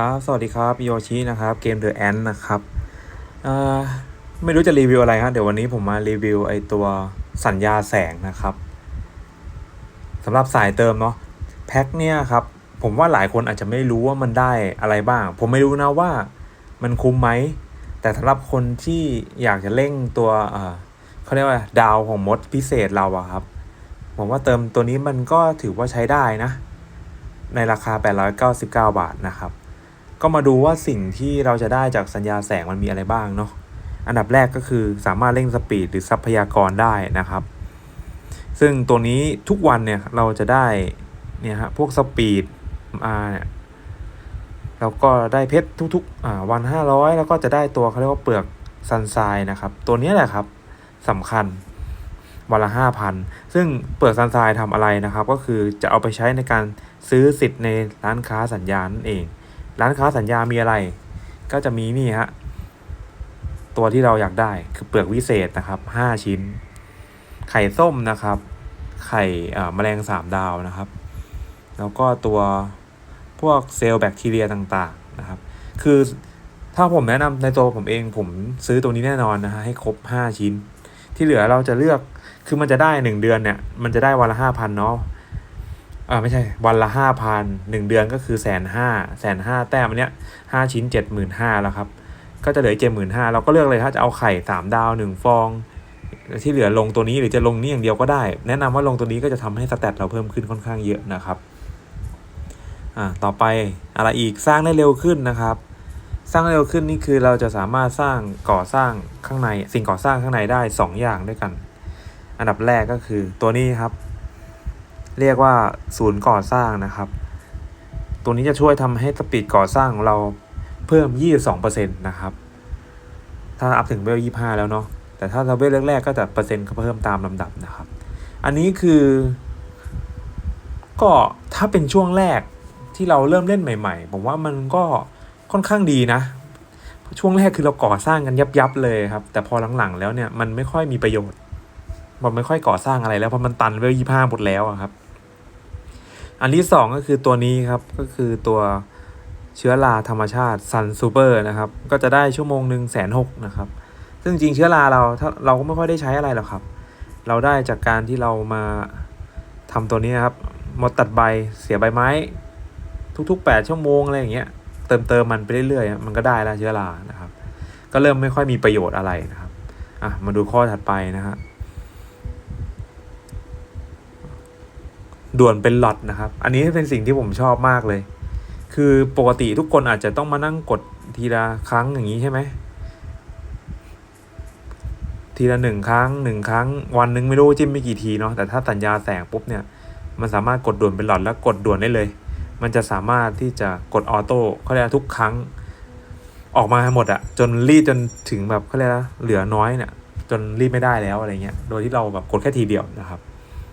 ครับ สวัสดีครับโยชินะครับ เกม The Ant นนะครับไม่รู้จะรีวิวอะไรฮะเดี๋ยววันนี้ผมมารีวิวไอตัวสัญญาแสงนะครับสำหรับสายเติมเนาะแพ็คเนี่ยครับ ผมว่าหลายคนอาจจะไม่รู้ว่ามันได้อะไรบ้าง ผมไม่รู้นะว่ามันคุ้มไหม แต่สำหรับคนที่อยากจะเร่งตัวเอ่อเขาเรียกว่าดาวของมดพิเศษเราอะครับ ผมว่าเติมตัวนี้มันก็ถือว่าใช้ได้นะ ในราคา 899 บาทนะครับ ก็มาดูว่าสิ่งที่เราจะได้จากสัญญาแสงมันมีอะไรบ้างเนาะอันดับแรกก็คือสามารถเร่งสปีดหรือทรัพยากรได้นะครับ ซึ่งตัวนี้ทุกวันเนี่ยเราจะได้เนี่ยฮะพวกสปีดมาเนี่ยแล้วก็ได้เพชรทุกๆวัน 500 แล้วก็จะได้ตัวเขาเรียกว่าเปลือกซันไซนะครับ ตัวนี้แหละครับสำคัญวันละ 5,000 ซึ่งเปลือกซันไซทำอะไรนะครับ ก็คือจะเอาไปใช้ในการซื้อสิทธิ์ในร้านค้าสัญญาณนั่นเอง ร้านค้าสัญญามีอะไร ก็จะมีนี่ฮะตัวที่เราอยากได้คือเปลือกวิเศษนะครับ 5 ชิ้น ไข่ส้มนะครับ ไข่แมลงสามดาวนะครับ แล้วก็ตัวพวกเซลล์แบคทีเรียต่างๆนะครับ คือถ้าผมแนะนำในตัวผมเองผมซื้อตัวนี้แน่นอนนะฮะให้ครบ 5 ชิ้น ที่เหลือเราจะเลือกคือมันจะได้ 1 เดือนเนี่ย มันจะได้วันละ5,000เนาะ อ่าไม่ใช่วันละห้าพันหนึ่งเดือนก็คือแสนห้าแสนห้าแต้มอันเนี้ยห้าชิ้นเจ็ดหมื่นห้าแล้วครับ ก็จะเหลือเจ็ดหมื่นห้าเราก็เลือกเลยถ้าจะเอาไข่สามดาวหนึ่งฟอง ที่เหลือลงตัวนี้หรือจะลงนี้อย่างเดียวก็ได้ แนะนำว่าลงตัวนี้ก็จะทำให้สแตทเราเพิ่มขึ้นค่อนข้างเยอะนะครับอ่าต่อไปอะไรอีกสร้างได้เร็วขึ้นนะครับ สร้างเร็วขึ้นนี่คือเราจะสามารถสร้างก่อสร้างข้างใน สิ่งก่อสร้างข้างในได้สองอย่างด้วยกัน อันดับแรกก็คือตัวนี้ครับ เรียกว่าศูนย์ก่อสร้างนะครับ ตัวนี้จะช่วยทำให้สปีดก่อสร้างของเราเพิ่ม 22%นะครับ ถ้าอัพถึงเวล25 แล้วเนาะ แต่ถ้าเราเวลแรกๆก็จะเปอร์เซ็นต์ก็เพิ่มตามลำดับนะครับ อันนี้คือ ก็ถ้าเป็นช่วงแรกที่เราเริ่มเล่นใหม่ ๆ ผมว่ามันก็ค่อนข้างดีนะ ช่วงแรกคือเราก่อสร้างกันยับๆเลยครับ แต่พอหลังๆแล้วเนี่ยมันไม่ค่อยมีประโยชน์ มันไม่ค่อยก่อสร้างอะไรแล้วเพราะมันตันเวลยี่ห้าหมดแล้วอะครับ อันที่สองก็คือตัวนี้ครับก็คือตัวเชื้อราธรรมชาติซันซูเปอร์นะครับก็จะได้ชั่วโมงหนึ่งแสนหกนะครับ ซึ่งจริงเชื้อราเราถ้าเราก็ไม่ค่อยได้ใช้อะไรหรอกครับ เราได้จากการที่เรามาทำตัวนี้นครับมดตัดใบเสียใบไม้ ทุกๆ 8 ชั่วโมงอะไรอย่างเงี้ยเติมเติมมันไปเรื่อยๆ มันก็ได้แล้วเชื้อรานะครับ ก็เริ่มไม่ค่อยมีประโยชน์อะไรนะครับอะมาดูข้อถัดไปนะฮะ ด่วนเป็นหลอดนะครับ อันนี้เป็นสิ่งที่ผมชอบมากเลย คือปกติทุกคนอาจจะต้องมานั่งกดทีละครั้งอย่างนี้ใช่ไหมทีละหนึ่งครั้งหนึ่งครั้ง วันหนึ่งไม่รู้จิ้มไม่กี่ทีเนาะแต่ถ้าสัญญาแสงปุ๊บเนี่ย มันสามารถกดด่วนเป็นหลอดแล้วกดด่วนได้เลย มันจะสามารถที่จะกดออโต้เขาเรียกทุกครั้ง ออกมาหมดอะจนรีดจนถึงแบบเขาเรียกเหลือน้อยเนี่ย จนรีดไม่ได้แล้วอะไรเงี้ยโดยที่เราแบบกดแค่ทีเดียวนะครับ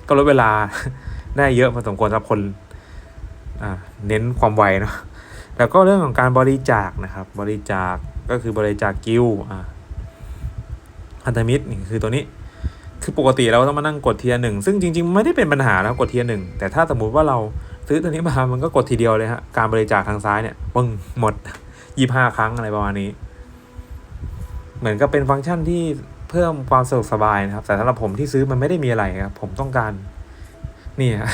ก็ลดเวลา ได้เยอะพอสมควรสำหรับคนอ่าเน้นความไวเนาะแล้วก็เรื่องของการบริจาคนะครับ บริจาคก็คือบริจาคกิลอ่าพันธมิตรนี่คือตัวนี้ คือปกติเราต้องมานั่งกดเทียร์หนึ่งซึ่งจริง ๆ ไม่ได้เป็นปัญหานะกดเทียร์หนึ่งแต่ถ้าสมมุติว่าเราซื้อตัวนี้มา มันก็กดทีเดียวเลยฮะ การบริจาคทางซ้ายเนี่ยปึ้งหมดยี่ห้าครั้งอะไรประมาณนี้ เหมือนกับเป็นฟังก์ชันที่เพิ่มความสะดวกสบายนะครับ แต่สำหรับผมที่ซื้อมันไม่ได้มีอะไรครับ ผมต้องการ นี่ฮะ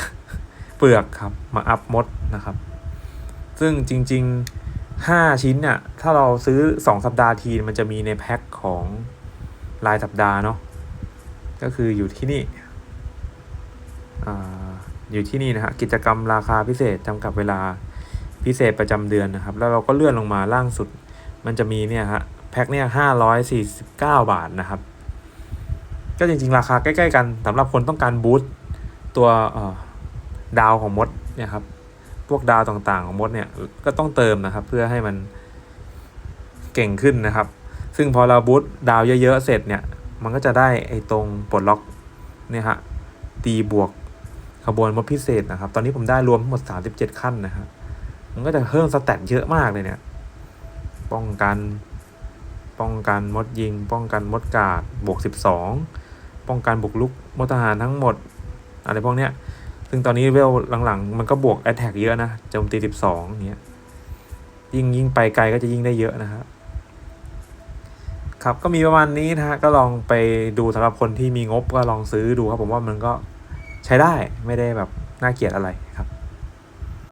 เปลือกครับมาอัพมดนะครับ ซึ่งจริงๆห้าชิ้นเนี่ยถ้าเราซื้อสองสัปดาห์ทีมันจะมีในแพ็คของรายสัปดาห์เนาะก็คืออยู่ที่นี่ออยู่ที่นี่นะฮะกิจกรรมราคาพิเศษจำกัดเวลาพิเศษประจำเดือนนะครับ แล้วเราก็เลื่อนลงมาล่างสุด มันจะมีเนี่ยฮะแพ็คเนี่ยห้าร้อยสี่สิบเก้าบาทนะครับ ก็จริงๆ ราคาใกล้ ๆ กันสำหรับคนต้องการบูสต์ ตัวดาวของมดเนี่ยครับพวกดาวต่างๆของมดเนี่ยก็ต้องเติมนะครับ เพื่อให้มันเก่งขึ้นนะครับ ซึ่งพอเราบูตดาวเยอะๆเสร็จเนี่ยมันก็จะได้ไอ้ตรงปลดล็อกเนี่ยฮะตีบวกขบวนมดพิเศษนะครับ ตอนนี้ผมได้รวมทั้งหมด 37 ขั้นนะครับมันก็จะเพิ่มสแตทเยอะมากเลยเนี่ย ป้องกัน ป้องกันมดยิง ป้องกันมดกาดบวก 12 ป้องกันบุกลุกมดทหารทั้งหมด อะไรพวกเนี้ย ซึ่งตอนนี้เวลหลังๆ มันก็บวกแอตแทกเยอะนะโจมตี12อย่างเงี้ย ยิ่งยิ่งไปไกลก็จะยิ่งได้เยอะนะครับครับก็มีประมาณนี้นะฮะก็ลองไปดูสำหรับคนที่มีงบก็ลองซื้อดูครับผมว่ามันก็ใช้ได้ไม่ได้แบบน่าเกลียดอะไรครับ